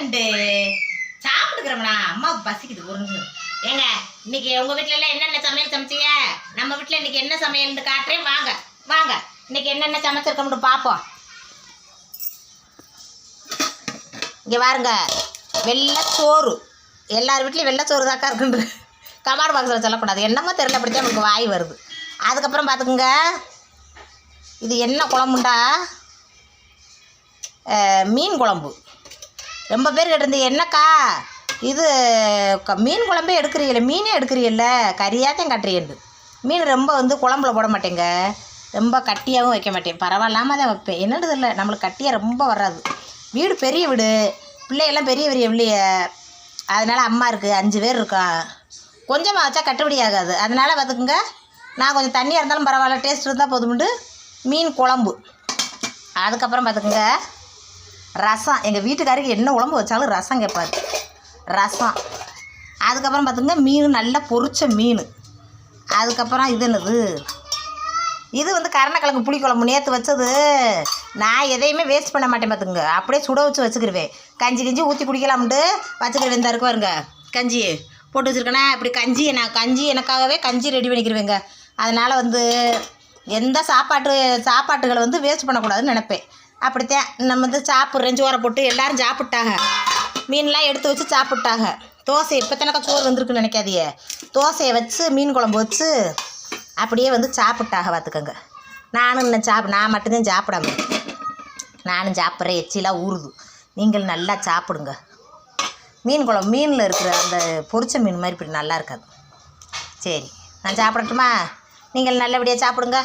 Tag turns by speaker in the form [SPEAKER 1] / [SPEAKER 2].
[SPEAKER 1] நண்டு சாப்பிட்டுக்கிறோம்னா அம்மாவுக்கு பசிக்குது ஒரு நிமிஷம். ஏங்க இன்னைக்கு உங்க வீட்டுல எல்லாம் என்னென்ன சமையல் சமைச்சீங்க? நம்ம வீட்டுல இன்னைக்கு என்ன சமையல்னு காட்டுறேன் வாங்க. வாங்க இன்னைக்கு என்னென்ன சமைச்சிருக்கோம்னு பார்ப்போம் இங்கே பாருங்க வெள்ளச்சோறு. எல்லார் வீட்லேயும் வெள்ளச்சோறு தாக்கா இருக்குன்ற கமார் பாக்ஸில் சொல்லக்கூடாது. என்னமோ தெரியல அப்படித்தான் நமக்கு வாய் வருது. அதுக்கப்புறம் பார்த்துக்குங்க இது என்ன குழம்புண்டா? மீன் குழம்பு. ரொம்ப பேர் கேட்டிருந்தீங்க என்னக்கா? இது மீன் குழம்பே எடுக்கிறீல்ல மீனே எடுக்கிறீல்ல கறியாத்தையும் கட்டுறீண்டு மீன் ரொம்ப வந்து குழம்புல போட மாட்டேங்க. ரொம்ப கட்டியாகவும் வைக்க மாட்டேன். பரவாயில்லாம தான் வைப்பேன். என்னது இல்லை நம்மளுக்கு கட்டியாக ரொம்ப வராது. வீடு பெரிய வீடு. பிள்ளையெல்லாம் பெரிய பெரிய பிள்ளைய அதனால் அம்மா இருக்குது அஞ்சு பேர் இருக்கா கொஞ்சமாக வச்சா கட்டுப்படி ஆகாது. அதனால் பார்த்துக்குங்க நான் கொஞ்சம் தண்ணியாக இருந்தாலும் பரவாயில்ல டேஸ்ட் இருந்தால் போதும்ண்டு. மீன் குழம்பு. அதுக்கப்புறம் பார்த்துக்குங்க. ரசம். எங்கள் வீட்டுக்காருக்கு என்ன உழம்பு வச்சாலும் ரசம் கேட்பார். ரசம். அதுக்கப்புறம் பார்த்துங்க மீன் நல்லா பொரிச்ச மீன். அதுக்கப்புறம் இது என்னது? இது வந்து கருணக்கிழங்கு புளிக்குழம்பு. நேற்று வச்சது. நான் எதையுமே வேஸ்ட் பண்ண மாட்டேன் பார்த்துங்க அப்படியே சுட வச்சு வச்சுக்கிருவேன். கஞ்சி கிஞ்சி ஊற்றி குடிக்கலாம்ட்டு வச்சுக்கிருவேன். இந்த பாருங்க. கஞ்சி. போட்டு வச்சுருக்கேனா? இப்படி கஞ்சி நான் கஞ்சி எனக்காகவே கஞ்சி ரெடி பண்ணிக்கிருவேங்க. அதனால் வந்து எந்த சாப்பாட்டு சாப்பாட்டுகளை வந்து வேஸ்ட் பண்ணக்கூடாதுன்னு நினப்பேன். அப்படித்தான் நம்ம வந்து சாப்பிட்றேன் சோறை போட்டு எல்லாரும் சாப்பிட்டாங்க. மீன்லாம் எடுத்து வச்சு சாப்பிட்டாங்க. தோசை இப்போ தானக்கா சோறு வந்திருக்குன்னு நினைக்காதியே தோசையை வச்சு மீன் குழம்பு வச்சு அப்படியே வந்து சாப்பிட்டாக பார்த்துக்கோங்க. நானும் இன்னும் சாப்பிட நான் மட்டும்தான் சாப்பிடாம நானும் சாப்பிட்றேன். எச்சிலாம் ஊறுது. நீங்கள் நல்லா சாப்பிடுங்க. மீன் குழம்பு மீனில் இருக்கிற அந்த பொரிச்ச மீன் மாதிரி இப்படி நல்லா இருக்காது. சரி நான் சாப்பிடட்டுமா? நீங்கள் நல்லபடியாக சாப்பிடுங்க.